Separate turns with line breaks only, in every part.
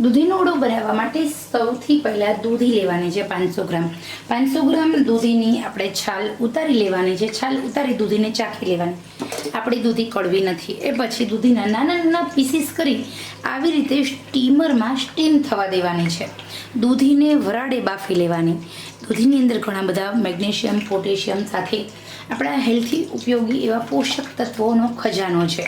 દૂધીનો ઓળો બનાવવા માટે સૌથી પહેલાં દૂધી લેવાની છે પાંચસો ગ્રામ. પાંચસો ગ્રામ દૂધીની આપણે છાલ ઉતારી લેવાની છે. છાલ ઉતારી દૂધીને ચાખી લેવાની. આપણી દૂધી કડવી નથી. એ પછી દૂધીના નાના નાના પીસીસ કરી આવી રીતે સ્ટીમરમાં સ્ટીમ થવા દેવાની છે. દૂધીને વરાળે બાફી લેવાની. દૂધીની અંદર ઘણા બધા મેગ્નેશિયમ, પોટેશિયમ સાથે આપણા હેલ્થી ઉપયોગી એવા પોષક તત્વોનો ખજાનો છે.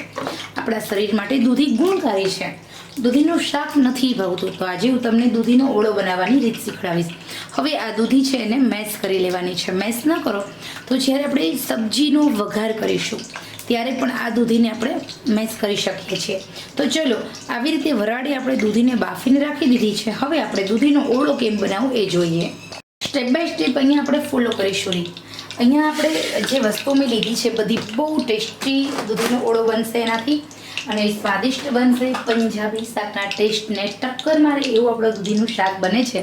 આપણા શરીર માટે દૂધી ગુણકારી છે. દૂધીનું શાક નથી ભાવતું, તો આજે હું તમને દૂધીનો ઓળો બનાવવાની રીત શીખવાડીશ. હવે આ દૂધી છે એને મેસ કરી લેવાની છે. મેસ ન કરો તો જ્યારે આપણે સબ્જીનો વઘાર કરીશું, ત્યારે પણ આ દૂધીને આપણે મેસ કરી શકીએ છીએ. તો ચલો, આવી રીતે વરાળે આપણે દૂધીને બાફીને રાખી દીધી છે. હવે આપણે દૂધીનો ઓળો કેમ બનાવવો એ જોઈએ. સ્ટેપ બાય સ્ટેપ અહીંયા આપણે ફોલો કરીશું રીત અહીંયા આપણે જે વસ્તુઓ મેં લીધી છે, બધી બહુ ટેસ્ટી દૂધીનો ઓળો બનશે એનાથી. અને સ્વાદિષ્ટ બનશે. પંજાબી શાકના ટેસ્ટને ટક્કર મારે એવું આપણું દૂધીનું શાક બને છે.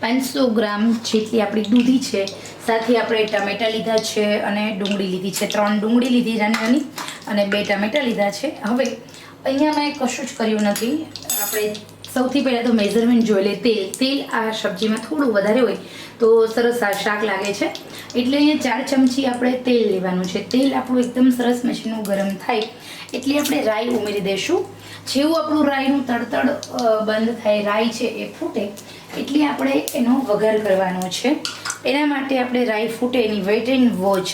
પાંચસો ગ્રામ જેટલી આપણી દૂધી છે. સાથે આપણે ટમેટાં લીધા છે અને ડુંગળી લીધી છે. ત્રણ ડુંગળી લીધી નાની અને બે ટમેટાં લીધા છે. હવે અહીંયા મેં કશું જ કર્યું નથી. આપણે સૌથી પહેલાં તો મેઝરમેન્ટ જોઈ લે, તેલ. તેલ આ સબ્જીમાં થોડું વધારે હોય તો સરસ શાક લાગે છે. એટલે અહીંયા ચાર ચમચી આપણે તેલ લેવાનું છે. તેલ આપણું એકદમ સરસ મશીનનું ગરમ થાય એટલે આપણે રાઈ ઉમેરી દઈશું. જેવું આપણું રાઈનું તડતડ બંધ થાય, રાઈ છે એ ફૂટે એટલે આપણે એનો વઘાર કરવાનો છે. એના માટે આપણે રાઈ ફૂટે એની વેટ એન્ડ વોચ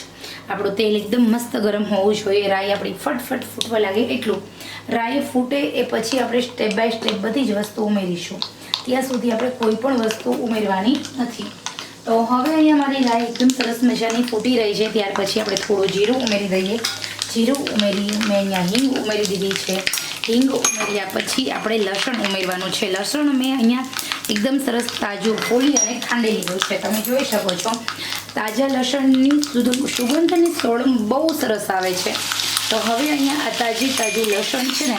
આપણું તેલ એકદમ મસ્ત ગરમ હોવું જોઈએ. રાઈ આપણી ફટફટ ફૂટવા લાગે એટલું. રાઈ ફૂટે એ પછી આપણે સ્ટેપ બાય સ્ટેપ બધી જ વસ્તુ ઉમેરીશું. ત્યાં સુધી આપણે કોઈ પણ વસ્તુ ઉમેરવાની નથી. તો હવે અહીંયા મારી રાઈ એકદમ સરસ મજાની ફૂટી રહી છે. ત્યાર પછી આપણે થોડું જીરું ઉમેરી દઈએ. જીરું ઉમેરી મેં અહીંયા હિંગ ઉમેરી દીધી છે. હિંગ ઉમેર્યા પછી આપણે લસણ ઉમેરવાનું છે. લસણ મેં અહીંયા એકદમ સરસ તાજું ફોલી અને ખાંડી લીધું છે. તમે જોઈ શકો છો. તાજા લસણની સુધ- સુગંધની સોળમ બહુ સરસ આવે છે. તો હવે અહીંયા આ તાજી તાજું લસણ છે ને,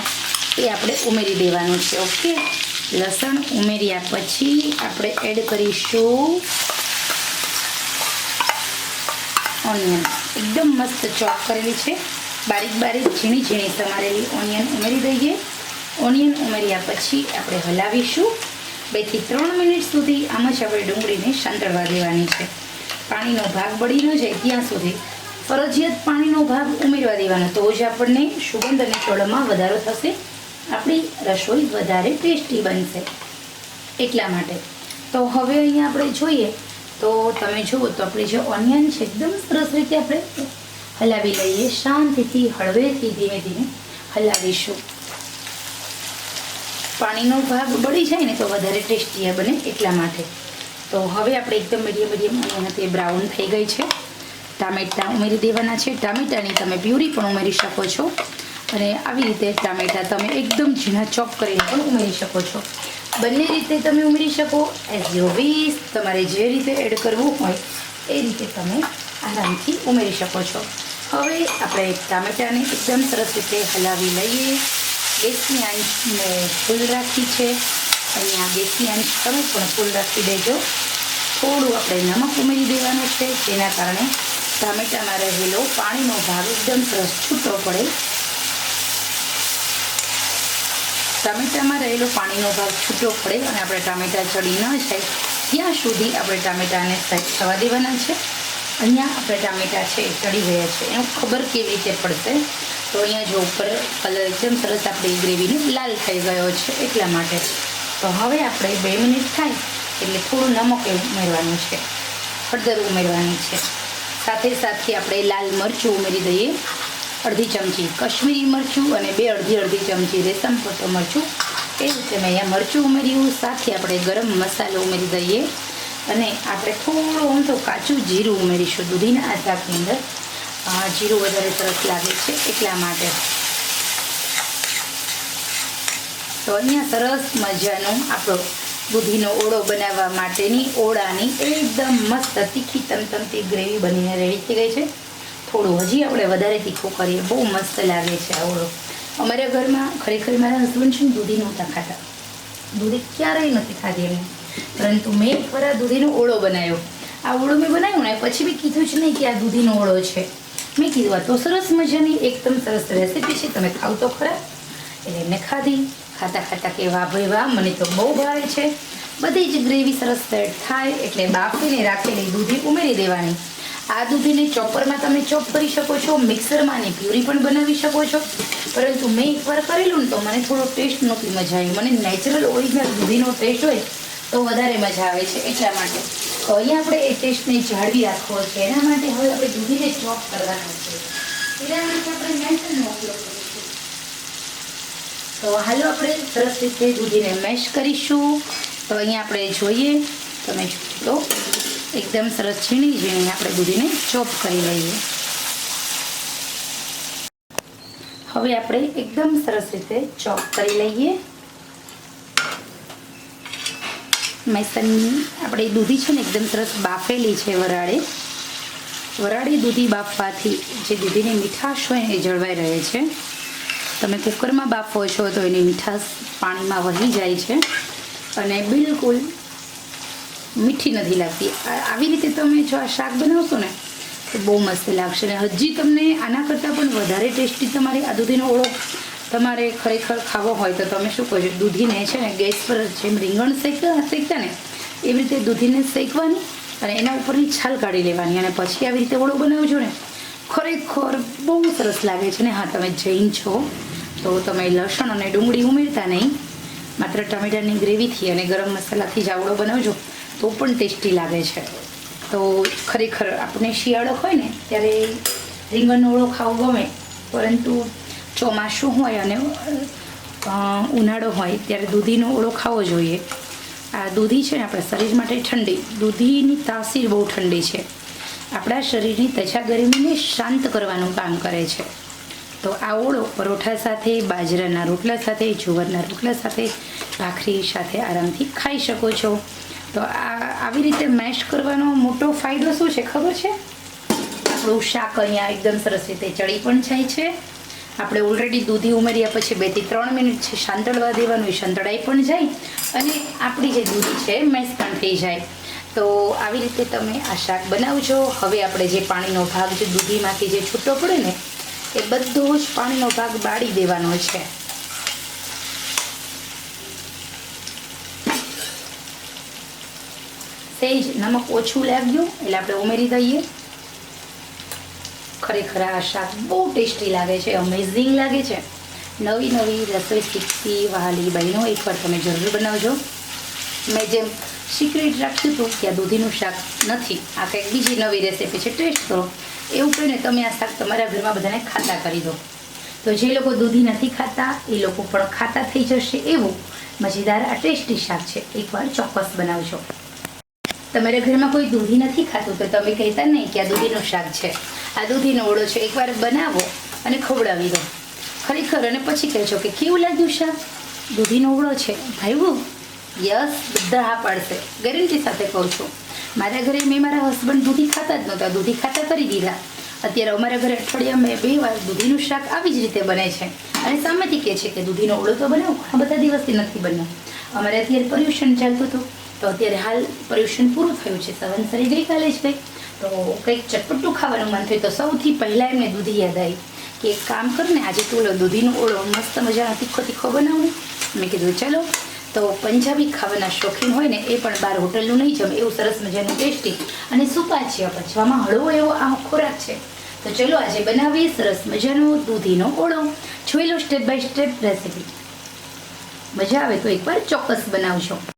એ આપણે ઉમેરી દેવાનું છે, ઓકે? લસણ ઉમેર્યા પછી આપણે એડ કરીશું ઓનિયન. એકદમ મસ્ત ચોપ કરેલી છે. બારીક બારીક ઝીણી ઝીણી સમારેલી ઓનિયન ઉમેરી દઈએ. ઓનિયન ઉમેર્યા પછી આપણે હલાવીશું. બેથી ત્રણ મિનિટ સુધી આમ જ આપણે ડુંગળીને સાંતળવા દેવાની છે. પાણીનો ભાગ બળી ન જાય ત્યાં સુધી ફરજિયાત પાણીનો ભાગ ઉમેરવા દેવાનો. તો જ આપણને સુગંધ અને ચોળમાં વધારો થશે. આપણી રસોઈ વધારે ટેસ્ટી બનશે. એટલા માટે. તો હવે અહીંયા આપણે જોઈએ. તો તમે જુઓ તો આપણે જે ઓનિયન છે, એકદમ સરસ રીતે આપણે હલાવી લઈએ. શાંતિથી, હળવેથી ધીમે ધીમે હલાવીશું. પાણીનો ભાગ બળી જાય ને તો વધારે ટેસ્ટી બને એટલા માટે. તો હવે આપણે એકદમ મીડિયમ મીડિયમ અહીંયા તે બ્રાઉન થઈ ગઈ છે. ટામેટાં ઉમેરી દેવાના છે. ટામેટાની તમે પ્યુરી પણ ઉમેરી શકો છો. અને આવી રીતે ટામેટાં તમે એકદમ ઝીણા ચોપ કરીને પણ ઉમેરી શકો છો. બંને રીતે તમે ઉમેરી શકો. એઝ યુ વીસ તમારે જે રીતે એડ કરવું હોય એ રીતે તમે આરામથી ઉમેરી શકો છો. હવે આપણે ટામેટાને એકદમ સરસ રીતે હલાવી લઈએ. ગેસની આંચ મેં ફૂલ રાખી છે. અહીંયા ગેસની આંચ તમે પણ ફૂલ રાખી દેજો. થોડું આપણે નમક ઉમેરી દેવાનું છે, જેના કારણે ટામેટામાં રહેલો પાણીનો ભાગ એકદમ સરસ છૂટો પડે. ટામેટામાં રહેલો પાણીનો ભાગ છૂટો પડે અને આપણે ટામેટાં ચડી ન જાય. ત્યાં સુધી આપણે ટામેટાને થવા દેવાના છે. અહીંયા આપણે ટામેટાં છે ચડી ગયા છે. એનું ખબર કેવી રીતે પડશે? તો અહીંયા જો ઉપર કલર એકદમ સરસ આપણી ગ્રેવીને લાલ થઈ ગયો છે એટલા માટે. તો હવે આપણે બે મિનિટ થાય એટલે થોડું નમક ઉમેરવાનું છે. હળદર ઉમેરવાની છે. સાથે સાથે આપણે લાલ મરચું ઉમેરી દઈએ. અડધી ચમચી કશ્મીરી મરચું અને બે અડધી અડધી ચમચી રેશમ પટ્ટો મરચું. એ રીતે મેં અહીંયા મરચું ઉમેર્યું. સાથે આપણે ગરમ મસાલો ઉમેરી દઈએ. અને આપણે થોડું તો કાચું જીરું ઉમેરીશું દૂધીના આ અંદર. જીરું વધારે સરસ લાગે છે એટલા માટે. તો અહીંયા સરસ મજાનો આપણો દૂધીનો ઓળો બનાવવા માટેની ઓળાની એકદમ મસ્ત તીખી તમતમતી ગ્રેવી બનીને રેડી થઈ ગઈ છે. થોડું હજી આપણે વધારે તીખું કરીએ. બહુ મસ્ત લાગે છે આ ઓળો. અમારા ઘરમાં ખરેખર મારા હસબન્ડ છે ને દૂધી નહોતા ખાતા. દૂધી ક્યારેય નથી ખાધી એમને. પરંતુ મેં એકવાર આ દૂધીનો ઓળો બનાવ્યો. આ ઓળો મેં બનાવ્યો ને પછી મેં કીધું જ નહીં કે આ દૂધીનો ઓળો છે. મેં કીધું, આ તો સરસ મજાની, એકદમ સરસ રેસીપી છે. તમે ખાવ તો ખરા. એટલે એમને ખાધી. ખાતા ખાતા કે વાહ ભાઈ વાહ મને તો બહુ ભાવે છે. બધી જ ગ્રેવી સરસ સેટ થાય એટલે બાફીને રાખેલી દૂધી ઉમેરી દેવાની. આ દૂધીને ચોપરમાં તમે ચોપ કરી શકો છો, મિક્સરમાં ને પ્યુરી પણ બનાવી શકો છો. પરંતુ મેં એકવાર કરેલું ને તો મને થોડો ટેસ્ટ નહોતી મજા આવી. મને નેચરલ ઓરિજિનલ દૂધીનો ટેસ્ટ હોય તો વધારે મજા આવે છે એટલા માટે. તો અહીંયા આપણે એ ટેસ્ટને જાળવી રાખવો છે. એના માટે હવે આપણે દૂધીને ચોપ કરવાના છે. એના માટે આપણે મેસરનો ઉપયોગ કરીશું. તો હાલો આપણે સરસ રીતે દૂધીને મેશ કરીશું. તો અહીંયા આપણે જોઈએ, તમે તો એકદમ સરસ ઝીણી ઝીણી આપણે દૂધીને ચોપ કરી લઈએ. હવે આપણે એકદમ સરસ રીતે ચોપ કરી લઈએ. મેસનની આપણે દૂધી છે ને એકદમ સરસ બાફેલી છે વરાળે. વરાળી દૂધી બાફવાથી જે દૂધીની મીઠાશ હોય એ જળવાઈ રહે છે. તમે કુકરમાં બાફો છો તો એની મીઠાશ પાણીમાં વહી જાય છે. અને બિલકુલ મીઠી નથી લાગતી. આવી રીતે તમે જો આ શાક બનાવશો ને, તો બહુ મસ્ત લાગશે. અને હજી તમને આના કરતાં પણ વધારે ટેસ્ટી તમારે આ દૂધીનો ઓળો તમારે ખરેખર ખાવો હોય તો તમે શું કહો છો? દૂધીને છે ને, ગેસ પર જેમ રીંગણ શેકતા શેકતા ને, એવી રીતે દૂધીને શેકવાની અને એના ઉપરની છાલ કાઢી લેવાની અને પછી આવી રીતે ઓળો બનાવજો ને ખરેખર બહુ સરસ લાગે છે ને? હા, તમે જૈન છો, તો તમે લસણ અને ડુંગળી ઉમેરતા નહીં. માત્ર ટમેટાની ગ્રેવીથી અને ગરમ મસાલાથી જ આવડો બનાવજો, તો પણ ટેસ્ટી લાગે છે. તો ખરેખર આપણે શિયાળો હોય ને, ત્યારે રીંગણનો ઓળો ખાવો ગમે, પરંતુ ચોમાસું હોય અને ઉનાળો હોય, ત્યારે દૂધીનો ઓળો ખાવો જોઈએ. આ દૂધી છે ને, આપણા શરીર માટે ઠંડી. દૂધીની તાસીર બહુ ઠંડી છે. આપણા શરીરની ત્વચા ગરમીને શાંત કરવાનું કામ કરે છે. તો આ ઓળો પરોઠા સાથે, બાજરાના રોટલા સાથે, જુવારના રોટલા સાથે, ભાખરી સાથે આરામથી ખાઈ શકો છો. તો આ આવી રીતે મેશ કરવાનો મોટો ફાયદો શું છે ખબર છે? આપણું શાક અહીંયા એકદમ સરસ રીતે ચડી પણ જાય છે. આપણે ઓલરેડી દૂધી ઉમેર્યા પછી બેથી ત્રણ મિનિટ છે શાંતળવા દેવાનું, એ શાંતળાઈ પણ જાય અને આપણી જે દૂધી છે મેશ પણ થઈ જાય. તો આવી રીતે તમે આ શાક બનાવજો. હવે આપણે જે પાણીનો ભાગ જે દૂધીમાંથી જે છૂટો પડે ને, એ બધો જ પાણીનો ભાગ બાળી દેવાનો છે. સહેજ નમક ઓછું લાગ્યું એટલે આપણે ઉમેરી દઈએ. ખરેખર આ શાક બહુ ટેસ્ટી લાગે છે અમેઝિંગ લાગે છે. નવી નવી રસોઈ શીખતી વહાલી બહેનો એકવાર તમે જરૂર બનાવજો. મેં જેમ સિક્રેટ રાખ્યું હતું કે આ દૂધીનું શાક નથી. આ કંઈક બીજી નવી રેસીપી છે. ટેસ્ટ કરો. એવું કહીને તમે આ શાક તમારા ઘરમાં બધાને ખાતા કરી દો. તો જે લોકો દૂધી નથી ખાતા, એ લોકો પણ ખાતા થઈ જશે એવું મજેદાર આ ટેસ્ટી શાક છે. એકવાર ચોક્કસ બનાવજો. તમારા ઘરમાં કોઈ દૂધી નથી ખાતું તો તમે કહેતા નહીં કે આ દૂધીનું શાક છે. આ દૂધીનો ઓળો છે. એકવાર બનાવો અને ખવડાવી દો. ખરેખર અને પછી કહેજો કે કેવું લાગ્યું શાક? દૂધીનો ઓળો છે. ભાઈવું યસ, બધા હા પાડશે. ગેરંટી સાથે કહું છું. મારા ઘરે મેં મારા હસબન્ડ દૂધી ખાતા જ નહોતા. દૂધી ખાતા કરી દીધા અત્યારે અમારા ઘરે અઠવાડિયામાં બે વાર દૂધીનું શાક આવી જ રીતે બને છે. અને સામેથી કહે છે કે દૂધીનો ઓળો તો બનાવો ઘણા બધા દિવસથી નથી બન્યો. અમારે અત્યારે પર્યુષણ ચાલતું હતું. તો અત્યારે હાલ પર્યુષણ પૂરું થયું છે. સંવત્સરી ગઈકાલે જ ગઈ તો કંઈક ચટપટું ખાવાનું મન થયું તો સૌથી પહેલાં એમને દૂધી યાદ આવી કે એક કામ કર ને આજે તું દૂધીનો ઓળો મસ્ત મજાનો તીખો તીખો બનાવું મેં કીધું, ચલો. તો પંજાબી ખાવાના શોખીન હોય ને એ પણ બહાર હોટલનું નહીં જમે, એવું સરસ મજાનું ટેસ્ટી અને સુપાચ્ય પચવામાં હળવો એવો આ ખોરાક છે. તો ચલો આજે બનાવીએ સરસ મજાનો દૂધીનો ઓળો. જોઈ લો સ્ટેપ બાય સ્ટેપ રેસીપી મજા આવે તો એકવાર ચોક્કસ બનાવજો.